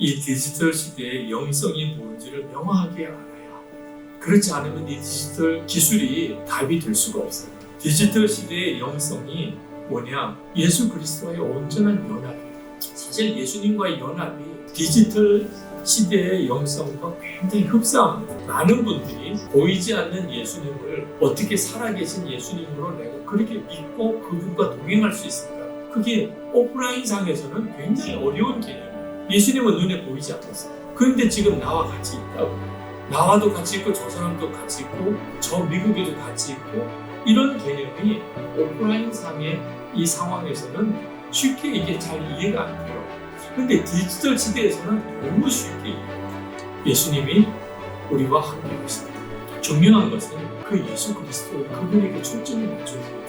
이 디지털 시대의 영성이 뭔지를 명확하게 알아야 그렇지 않으면 이 디지털 기술이 답이 될 수가 없어요. 디지털 시대의 영성이 뭐냐? 예수 그리스도와의 온전한 연합이에요. 사실 예수님과의 연합이 디지털 시대의 영성과 굉장히 흡사합니다. 많은 분들이 보이지 않는 예수님을 어떻게 살아계신 예수님으로 내가 그렇게 믿고 그분과 동행할 수 있을까? 그게 오프라인 상에서는 굉장히 어려운 개념이에요. 예수님은 눈에 보이지 않았어요. 그런데 지금 나와 같이 있다고. 나와도 같이 있고 저 사람도 같이 있고 저 미국에도 같이 있고 이런 개념이 오프라인 상의 이 상황에서는 쉽게 이게 잘 이해가 안 돼요. 근데 디지털 시대에서는 너무 쉽게. 예수님이 우리와 함께 하십니다. 중요한 것은 그 예수 그리스도 그분에게 초점을 맞춰서